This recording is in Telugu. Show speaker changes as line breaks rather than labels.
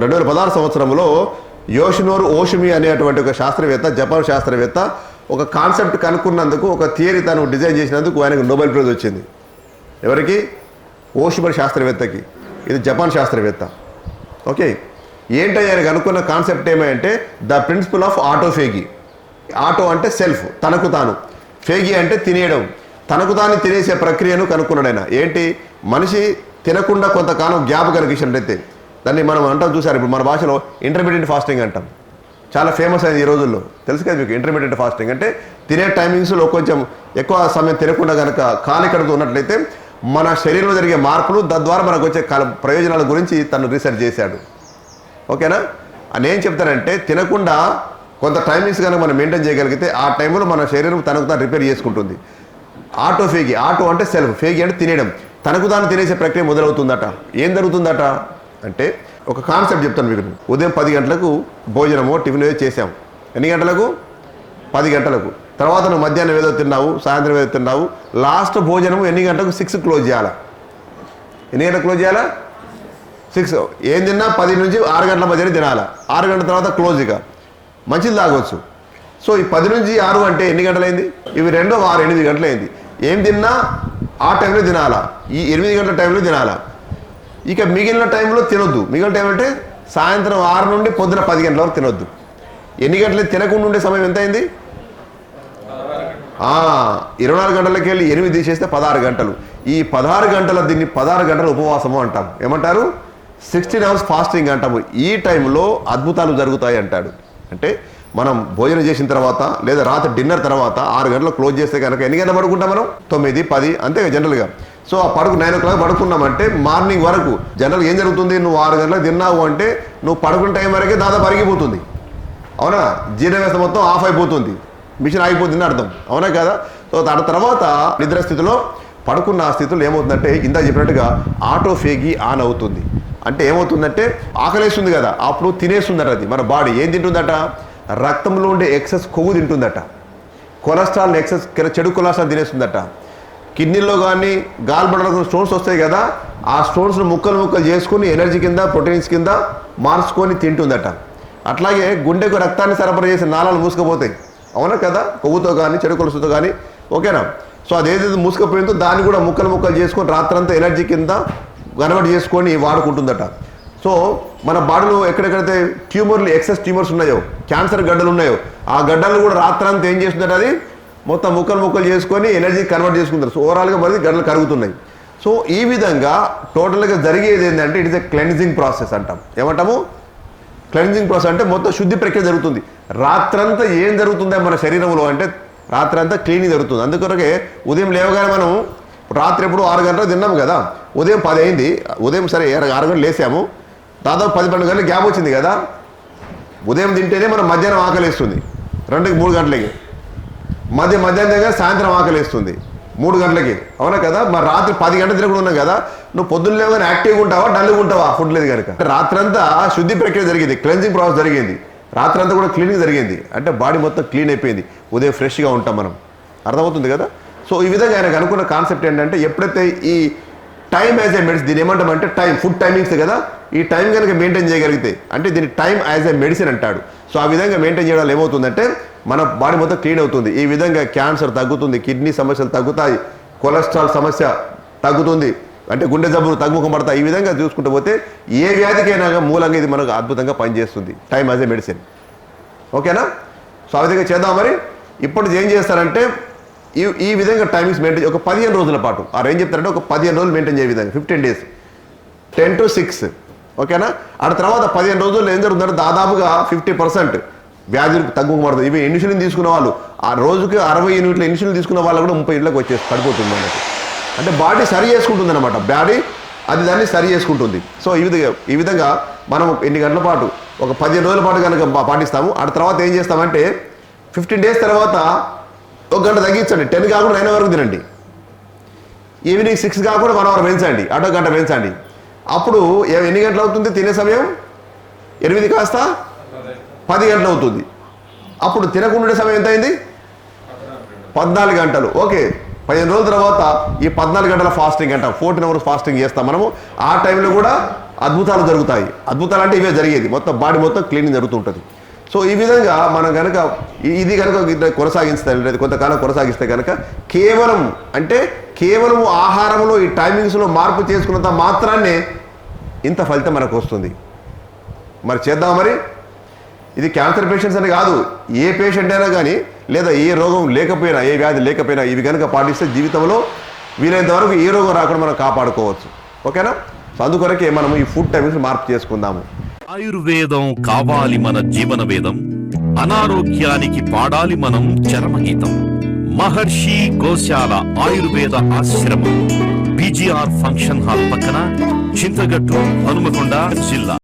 రెండు వేల పదహారు సంవత్సరంలో యోషినోరు ఓషిమి అనేటువంటి ఒక శాస్త్రవేత్త జపాన్ శాస్త్రవేత్త ఒక కాన్సెప్ట్ కనుక్కున్నందుకు ఒక థియరీ తను డిజైన్ చేసినందుకు ఆయనకు నోబెల్ ప్రైజ్ వచ్చింది. ఎవరికి? ఓషిమర్ శాస్త్రవేత్తకి. ఇది జపాన్ శాస్త్రవేత్త. ఓకే? ఏంటి ఆయన కనుక్కున్న కాన్సెప్ట్ ఏమంటే the principle of autophagy auto అంటే సెల్ఫ్ తనకు తాను. ఫేగి అంటే తినేయడం. తనకు తాను తినేసే ప్రక్రియను కనుక్కున్నాడు ఆయన. ఏంటి? మనిషి తినకుండా కొంతకాలం గ్యాప్ కనిపించినట్టయితే దాన్ని మనం అంటాం చూసారు? ఇప్పుడు మన భాషలో ఇంటర్మీడియట్ ఫాస్టింగ్ అంటాం. చాలా ఫేమస్ అయింది ఈ రోజుల్లో. తెలుసు కదా మీకు ఇంటర్మీడియట్ ఫాస్టింగ్ అంటే తినే టైమింగ్స్లో కొంచెం ఎక్కువ సమయం తినకుండా కనుక ఖాళీ కడుతూ ఉన్నట్లయితే మన శరీరంలో జరిగే మార్పులు తద్వారా మనకు వచ్చే కల- ప్రయోజనాల గురించి తను రీసెర్చ్ చేశాడు. ఓకేనా? అని ఏం చెప్తారంటే తినకుండా కొంత టైమింగ్స్ కనుక మనం మెయింటైన్ చేయగలిగితే ఆ టైంలో మన శరీరం తనకు తాను రిపేర్ చేసుకుంటుంది. ఆటో ఫేగి ఆటో అంటే సెల్ఫ్ ఫేగి అంటే తినేయడం. తనకు తాను తినేసే ప్రక్రియ మొదలవుతుందట. ఏం జరుగుతుందట? అంటే ఒక కాన్సెప్ట్ చెప్తాను మీకు. ఉదయం పది గంటలకు భోజనమో టిఫిన్ ఏదో చేసాము ఎన్ని గంటలకు? పది గంటలకు. తర్వాత నువ్వు మధ్యాహ్నం ఏదో తిన్నావు సాయంత్రం ఏదో తిన్నావు లాస్ట్ భోజనము ఎన్ని గంటలకు? సిక్స్ క్లోజ్ చేయాలా. ఎన్ని గంటలకు క్లోజ్ చేయాలా? సిక్స్. ఏం తిన్నా? పది నుంచి ఆరు గంటల మధ్యనే తినాలా. ఆరు గంటల తర్వాత క్లోజ్ ఇక. మంచిది తాగొచ్చు. సో ఈ పది నుంచి ఆరు అంటే ఎన్ని గంటలైంది? ఇవి రెండో ఆరు ఎనిమిది గంటలైంది. ఏం తిన్నా? ఆ టైంలో తినాలా. ఈ ఎనిమిది గంటల టైంలో తినాలా. ఇక మిగిలిన టైంలో తినొద్దు. మిగిలిన టైం అంటే సాయంత్రం ఆరు నుండి పొద్దున పది గంటల వరకు తినొద్దు. ఎన్ని గంటలు తినకుండా ఉండే సమయం ఎంత అయింది ఇరవై నాలుగు గంటలకి వెళ్ళి ఎనిమిది తీసేస్తే పదహారు గంటలు. ఈ పదహారు గంటల దీన్ని పదహారు గంటల ఉపవాసము అంటాం. ఏమంటారు? సిక్స్టీన్ అవర్స్ ఫాస్టింగ్ అంటాము. ఈ టైంలో అద్భుతాలు జరుగుతాయి అంటాడు. అంటే మనం భోజనం చేసిన తర్వాత లేదా రాత్రి డిన్నర్ తర్వాత ఆరు గంటలు క్లోజ్ చేస్తే కనుక ఎన్ని గంటలు పడుకుంటాం మనం? తొమ్మిది పది అంతే జనరల్గా సో ఆ పడుకు నైన్ ఓ క్లాక్ పడుకున్నామంటే మార్నింగ్ వరకు జనరల్ ఏం జరుగుతుంది? నువ్వు ఆరు గంటలకు తిన్నావు అంటే నువ్వు పడుకున్న టైం వరకే దాదాపు అరిగిపోతుంది. అవునా? జీర్ణ వ్యవస్థ మొత్తం ఆఫ్ అయిపోతుంది. మిషన్ ఆగిపోతుంది అర్థం. అవునా కదా? సో దాని తర్వాత నిద్ర స్థితిలో పడుకున్న ఆ స్థితిలో ఏమవుతుందంటే ఇందా చెప్పినట్టుగా ఆటోఫేగి ఆన్ అవుతుంది. అంటే ఏమవుతుందంటే ఆకలేస్తుంది కదా. అప్పుడు తినేస్తుందట అది. మన బాడీ ఏం తింటుందట? రక్తంలో ఉండే ఎక్సెస్ కొవ్వు తింటుందట. కొలెస్ట్రాల్ ఎక్సెస్ చెడు కొలెస్ట్రాల్ తినేస్తుందట. కిడ్నీలో కానీ గాల్ స్టోన్స్ వస్తాయి కదా ఆ స్టోన్స్ను ముక్కలు ముక్కలు చేసుకుని ఎనర్జీ కింద ప్రోటీన్స్ కింద మార్చుకొని తింటుందట. అట్లాగే గుండెకు రక్తాన్ని సరఫరా చేసే నాళాలు మూసుకుపోతాయి. అవునా కదా? కొవ్వుతో కానీ చెడు కొలుసుతో కానీ ఓకేనా? సో అదేదైతే మూసుకుపోయిందో దాన్ని కూడా ముక్కలు ముక్కలు చేసుకొని రాత్రంతా ఎనర్జీ కింద గనబడి చేసుకొని వాడుకుంటుందట. సో మన బాడీలో ఎక్కడెక్కడైతే ట్యూమర్లు ఎక్సెస్ ట్యూమర్స్ ఉన్నాయో క్యాన్సర్ గడ్డలు ఉన్నాయో ఆ గడ్డలు కూడా రాత్రంతా ఏం చేస్తుందట అది? మొత్తం ముక్కలు ముక్కలు చేసుకొని ఎనర్జీ కన్వర్ట్ చేసుకుంటారు. సో ఓవరాల్గా మరి గడ్డలు కరుగుతున్నాయి. సో ఈ విధంగా టోటల్గా జరిగేది ఏంటంటే it is a cleansing process అంటాం. ఏమంటాము? క్లెన్జింగ్ ప్రాసెస్ అంటే మొత్తం శుద్ధి ప్రక్రియ జరుగుతుంది. రాత్రంతా ఏం జరుగుతుందో మన శరీరంలో అంటే రాత్రంతా క్లీనింగ్ జరుగుతుంది. అందుకొరకే ఉదయం లేవగానే మనం రాత్రి ఎప్పుడు ఆరు గంటలకు తిన్నాం కదా ఉదయం పది అయింది ఉదయం సరే ఆరు గంటలు లేసాము దాదాపు పది పన్నెండు గంటలు గ్యాప్ వచ్చింది కదా ఉదయం తింటేనే మనం మధ్యాహ్నం ఆకలిస్తుంది రెండుకి మూడు గంటలకి. మధ్య మధ్యాహ్నం దగ్గర సాయంత్రం ఆకలిస్తుంది మూడు గంటలకి. అవునా కదా? మరి రాత్రి పది గంటల తిరగకుండా ఉన్నాం కదా? నువ్వు పొద్దున్న లేవగానే యాక్టివ్గా ఉంటావా? డల్గా ఉంటావా? ఫుడ్ లేదు కనుక. అంటే రాత్రంతా శుద్ధి ప్రక్రియ జరిగింది. క్లెన్జింగ్ ప్రాసెస్ జరిగింది. రాత్రంతా కూడా క్లీనింగ్ జరిగింది. అంటే బాడీ మొత్తం క్లీన్ అయిపోయింది. ఉదయం ఫ్రెష్గా ఉంటాం మనం. అర్థమవుతుంది కదా? సో ఈ విధంగా ఆయనకు అనుకున్న కాన్సెప్ట్ ఏంటంటే ఎప్పుడైతే ఈ టైం యాజ్ ఏ మెడిసిన్ దీని ఏమంటామంటే టైం ఫుడ్ టైమింగ్స్ కదా? ఈ టైం కనుక మెయింటైన్ చేయగలిగితే అంటే దీని టైం యాజ్ ఏ మెడిసిన్ అంటాడు. సో ఆ విధంగా మెయింటైన్ చేయడం వల్ల ఏమవుతుందంటే మన బాడీ మొత్తం క్లీన్ అవుతుంది. ఈ విధంగా క్యాన్సర్ తగ్గుతుంది కిడ్నీ సమస్యలు తగ్గుతాయి కొలెస్ట్రాల్ సమస్య తగ్గుతుంది అంటే గుండె జబ్బులు తగ్గుముఖం పడతాయి. ఈ విధంగా చూసుకుంటూ పోతే ఏ వ్యాధికైనా మూలంగా ఇది మనకు అద్భుతంగా పనిచేస్తుంది. టైం యాజ్ ఏ మెడిసిన్ ఓకేనా? సో ఆ విధంగా చేద్దాం మరి. ఇప్పుడు ఏం చేస్తారంటే ఈ ఈ విధంగా టైమింగ్స్ మెయింటైన్ ఒక పదిహేను రోజుల పాటు. ఆ రేంజ్ చెప్తారంటే ఒక పదిహేను రోజులు మెయింటైన్ చేయ విధంగా. Fifteen days ten to six ఓకేనా? ఆ తర్వాత పదిహేను రోజుల్లో ఏం జరుగుతుందంటే దాదాపుగా ఫిఫ్టీ పర్సెంట్ వ్యాధులు తగ్గుపడుతుంది ఇవి ఇన్సులిన్ తీసుకున్న వాళ్ళు ఆ రోజుకి అరవై యూనిట్ల ఇన్సులిన్ తీసుకున్న వాళ్ళు కూడా ముప్పై ఇంట్లోకి వచ్చేసి పడిపోతుంది మనకి. అంటే బాడీ సరి చేసుకుంటుంది అనమాట బాడీ అది దాన్ని సరి చేసుకుంటుంది. సో ఈ విధంగా ఈ విధంగా మనం ఎన్ని గంటల పాటు ఒక పదిహేను రోజుల పాటు కనుక పాటిస్తాము. ఆ తర్వాత ఏం చేస్తామంటే ఫిఫ్టీన్ డేస్ తర్వాత ఒక గంట తగ్గించండి. టెన్ కాకుండా నైన్ వరకు తినండి. ఈవినింగ్ సిక్స్ కాకుండా వన్ అవర్ పెంచండి. అటో గంట పెంచండి. అప్పుడు ఏ- ఎన్ని గంటలు అవుతుంది? తినే సమయం? ఎనిమిది కాస్త? పది గంటలు అవుతుంది. అప్పుడు తినకుండా సమయం ఎంత అయింది పద్నాలుగు గంటలు. ఓకే. పదిహేను రోజుల తర్వాత ఈ పద్నాలుగు గంటల ఫాస్టింగ్ అంట. ఫోర్టీన్ అవర్స్ ఫాస్టింగ్ చేస్తాం మనము. ఆ టైంలో కూడా అద్భుతాలు జరుగుతాయి. అద్భుతాలు అంటే ఇవే జరిగేది. మొత్తం బాడీ మొత్తం క్లీనింగ్ జరుగుతుంటుంది సో ఈ విధంగా మనం కనుక ఇది కనుక కొనసాగిస్తే కొంతకాలం కొనసాగిస్తే కనుక కేవలం అంటే కేవలం ఆహారంలో ఈ టైమింగ్స్లో మార్పు చేసుకున్నంత మాత్రాన్నే ఇంత ఫలితం మనకు వస్తుంది. మరి చేద్దాం మరి? ఇది క్యాన్సర్ పేషెంట్స్ అని కాదు. ఏ పేషెంట్ అయినా కానీ లేదా ఏ రోగం లేకపోయినా ఏ వ్యాధి లేకపోయినా ఇవి కనుక పాటిస్తే జీవితంలో వీలైనంత వరకు ఏ రోగం రాకుండా మనం కాపాడుకోవచ్చు. ఓకేనా? సో అందుకొరకే మనం ఈ ఫుడ్ టైమింగ్స్ మార్పు చేసుకుందాము.
ఆయుర్వేదం కావాలి మన జీవన వేదం అనారోగ్యానికి పాడాలి మనం చరమగీతం. మహర్షి గోశాల ఆయుర్వేద ఆశ్రమం బీజీఆర్ ఫంక్షన్ హాల్ పక్కన చింతగట్టు హనుమకొండ జిల్లా.